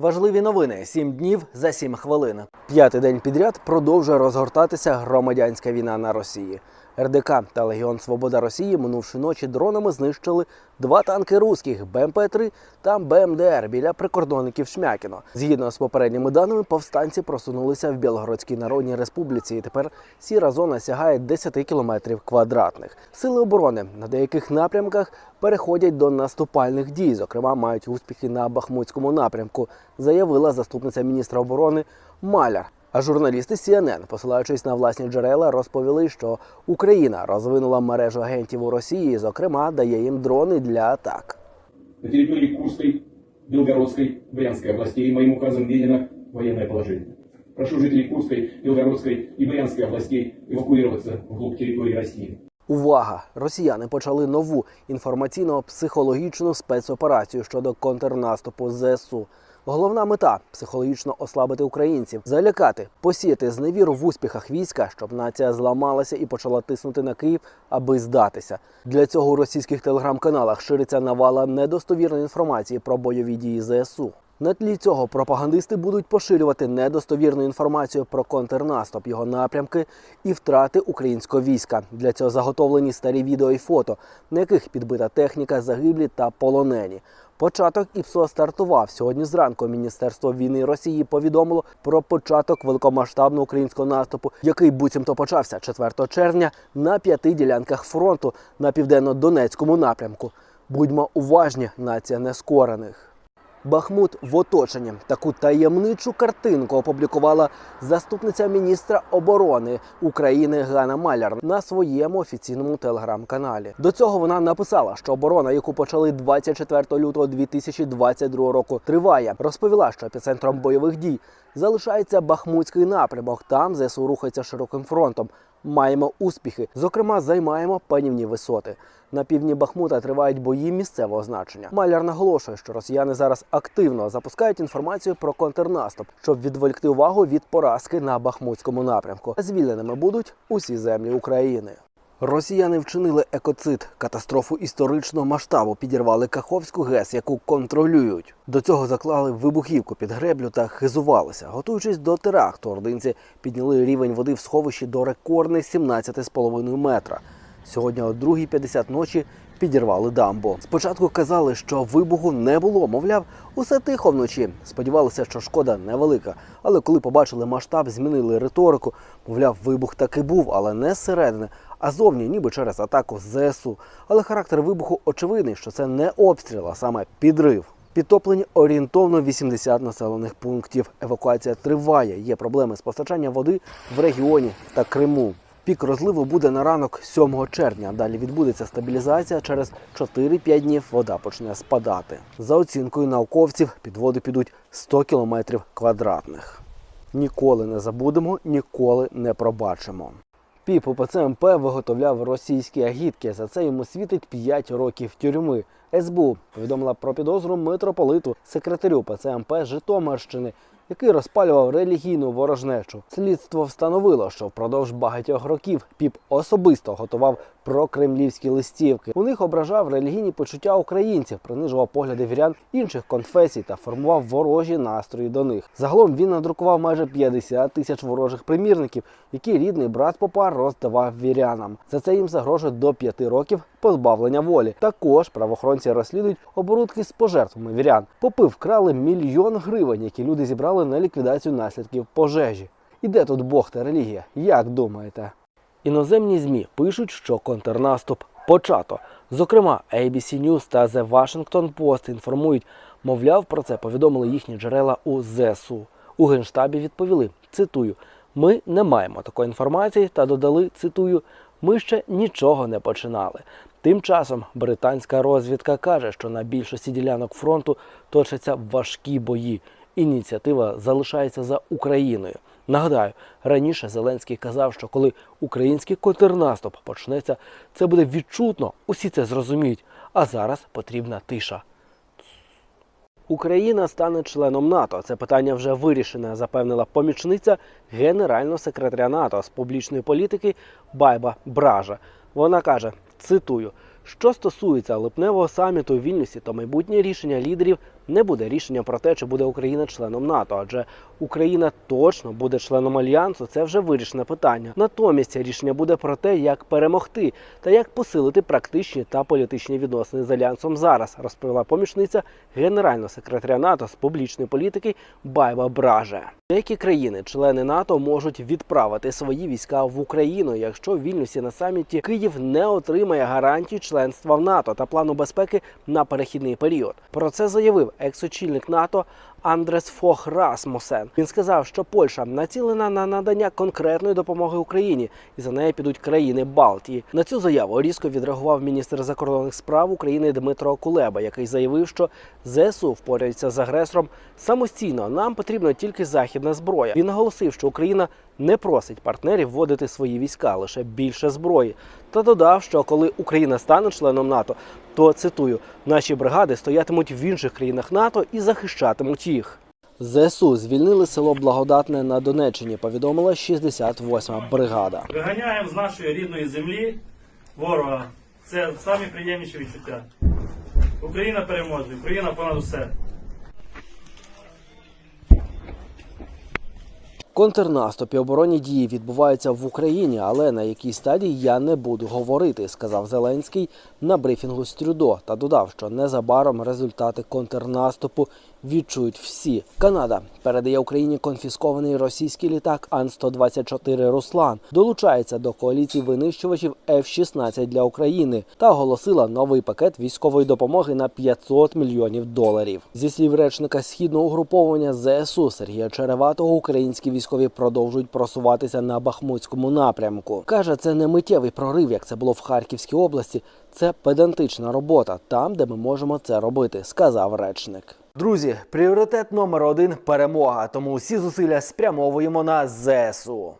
Важливі новини: сім днів за сім хвилин. П'ятий день підряд продовжує розгортатися громадянська війна на Росії. РДК та Легіон Свобода Росії минувши ночі дронами знищили два танки руських БМП-3 та БМДР біля прикордонників Шмякіно. Згідно з попередніми даними, повстанці просунулися в Білгородській Народній Республіці, і тепер сіра зона сягає 10 кілометрів квадратних. Сили оборони на деяких напрямках переходять до наступальних дій. Зокрема, мають успіхи на Бахмутському напрямку, заявила заступниця міністра оборони Маляр. А журналісти CNN, посилаючись на власні джерела, розповіли, що Україна розвинула мережу агентів у Росії, зокрема, дає їм дрони для атак. На территории Курской, Белгородской, Брянской областей моим указом введено военное положение. Прошу жителей Курской, Белгородской и Брянской областей эвакуироваться вглубь территории России. Увага! Росіяни почали нову інформаційно-психологічну спецоперацію щодо контрнаступу ЗСУ. Головна мета психологічно ослабити українців, залякати, посіяти зневіру в успіхах війська, щоб нація зламалася і почала тиснути на Київ, аби здатися. Для цього у російських телеграм-каналах шириться навала недостовірної інформації про бойові дії ЗСУ. На тлі цього пропагандисти будуть поширювати недостовірну інформацію про контрнаступ, його напрямки і втрати українського війська. Для цього заготовлені старі відео і фото, на яких підбита техніка, загиблі та полонені. Початок ІПСО стартував сьогодні. Зранку Міністерство війни Росії повідомило про початок великомасштабного українського наступу, який буцімто почався 4 червня на п'яти ділянках фронту на південно-донецькому напрямку. Будьмо уважні, нація нескорених. Бахмут в оточенні. Таку таємничу картинку опублікувала заступниця міністра оборони України Ганна Маляр на своєму офіційному телеграм-каналі. До цього вона написала, що оборона, яку почали 24 лютого 2022 року, триває. Розповіла, що епіцентром бойових дій залишається Бахмутський напрямок. Там ЗСУ рухається широким фронтом. Маємо успіхи. Зокрема, займаємо панівні висоти. На півдні Бахмута тривають бої місцевого значення. Маляр наголошує, що росіяни зараз активно запускають інформацію про контрнаступ, щоб відволікти увагу від поразки на Бахмутському напрямку. Звільненими будуть усі землі України. Росіяни вчинили екоцид, катастрофу історичного масштабу, підірвали Каховську ГЕС, яку контролюють. До цього заклали вибухівку під греблю та хизувалися. Готуючись до теракту, ординці підняли рівень води в сховищі до рекордних 17,5 метра. Сьогодні о 2.50 ночі підірвали дамбу. Спочатку казали, що вибуху не було. Мовляв, усе тихо вночі. Сподівалися, що шкода невелика. Але коли побачили масштаб, змінили риторику. Мовляв, вибух таки був, але не зсередини, а зовні, ніби через атаку ЗСУ. Але характер вибуху очевидний, що це не обстріл, а саме підрив. Підтоплені орієнтовно 80 населених пунктів. Евакуація триває. Є проблеми з постачанням води в регіоні та Криму. Пік розливу буде на ранок 7 червня. Далі відбудеться стабілізація. Через 4-5 днів вода почне спадати. За оцінкою науковців, під воду підуть 100 кілометрів квадратних. Ніколи не забудемо, ніколи не пробачимо. Піп ПЦМП виготовляв російські агітки. За це йому світить 5 років тюрми. СБУ повідомила про підозру митрополиту, секретарю ПЦМП Житомирщини, який розпалював релігійну ворожнечу. Слідство встановило, що впродовж багатьох років піп особисто готував прокремлівські листівки. У них ображав релігійні почуття українців, принижував погляди вірян інших конфесій та формував ворожі настрої до них. Загалом він надрукував майже 50 тисяч ворожих примірників, які рідний брат попа роздавав вірянам. За це їм загрожує до 5 років позбавлення волі. Також правоохоронці розслідують оборудки з пожертвами вірян. Попи вкрали мільйон гривень, які люди зібрали на ліквідацію наслідків пожежі. І де тут Бог та релігія? Як думаєте? Іноземні змі пишуть, що контрнаступ почато. Зокрема, ABC News та The Washington Post інформують, мовляв, про це повідомили їхні джерела у ЗСУ. У генштабі відповіли: цитую: ми не маємо такої інформації та додали, цитую, ми ще нічого не починали. Тим часом британська розвідка каже, що на більшості ділянок фронту точаться важкі бої. Ініціатива залишається за Україною. Нагадаю, раніше Зеленський казав, що коли український контрнаступ почнеться, це буде відчутно, усі це зрозуміють. А зараз потрібна тиша. Україна стане членом НАТО. Це питання вже вирішене, запевнила помічниця генерального секретаря НАТО з публічної політики Байба Бража. Вона каже: цитую. Що стосується липневого саміту у Вільнюсі, то майбутнє рішення лідерів не буде рішення про те, чи буде Україна членом НАТО, адже Україна точно буде членом альянсу. Це вже вирішене питання. Натомість рішення буде про те, як перемогти та як посилити практичні та політичні відносини з альянсом зараз, розповіла помічниця генерального секретаря НАТО з публічної політики Байба Браже. Деякі країни, члени НАТО, можуть відправити свої війська в Україну, якщо в Вільнюсі на саміті Київ не отримає гарантій членства в НАТО та плану безпеки на перехідний період. Про це заявив екс-очільник НАТО Андрес Фох Расмусен. Він сказав, що Польща націлена на надання конкретної допомоги Україні, і за нею підуть країни Балтії. На цю заяву різко відреагував міністр закордонних справ України Дмитро Кулеба, який заявив, що ЗСУ впораються з агресором самостійно. Нам потрібна тільки західна зброя. Він наголосив, що Україна не просить партнерів вводити свої війська, лише більше зброї. Та додав, що коли Україна стане членом НАТО, то цитую: наші бригади стоятимуть в інших країнах НАТО і захищатимуть їх. ЗСУ звільнили село Благодатне на Донеччині. Повідомила 68-ма бригада. Виганяємо з нашої рідної землі ворога. Це самі приємніші відчуття. Україна переможе, Україна понад усе. Контрнаступ і оборонні дії відбуваються в Україні, але на якій стадії я не буду говорити, сказав Зеленський на брифінгу з Трюдо та додав, що незабаром результати контрнаступу відчують всі. Канада передає Україні конфіскований російський літак Ан-124 Руслан, долучається до коаліції винищувачів F-16 для України та оголосила новий пакет військової допомоги на 500 мільйонів доларів. Зі слів речника східного угруповання ЗСУ Сергія Череватого, українські військові продовжують просуватися на Бахмутському напрямку. каже, це не миттєвий прорив, як це було в Харківській області. Це педантична робота там, де ми можемо це робити, сказав речник. Друзі, пріоритет номер один перемога. Тому всі зусилля спрямовуємо на ЗСУ.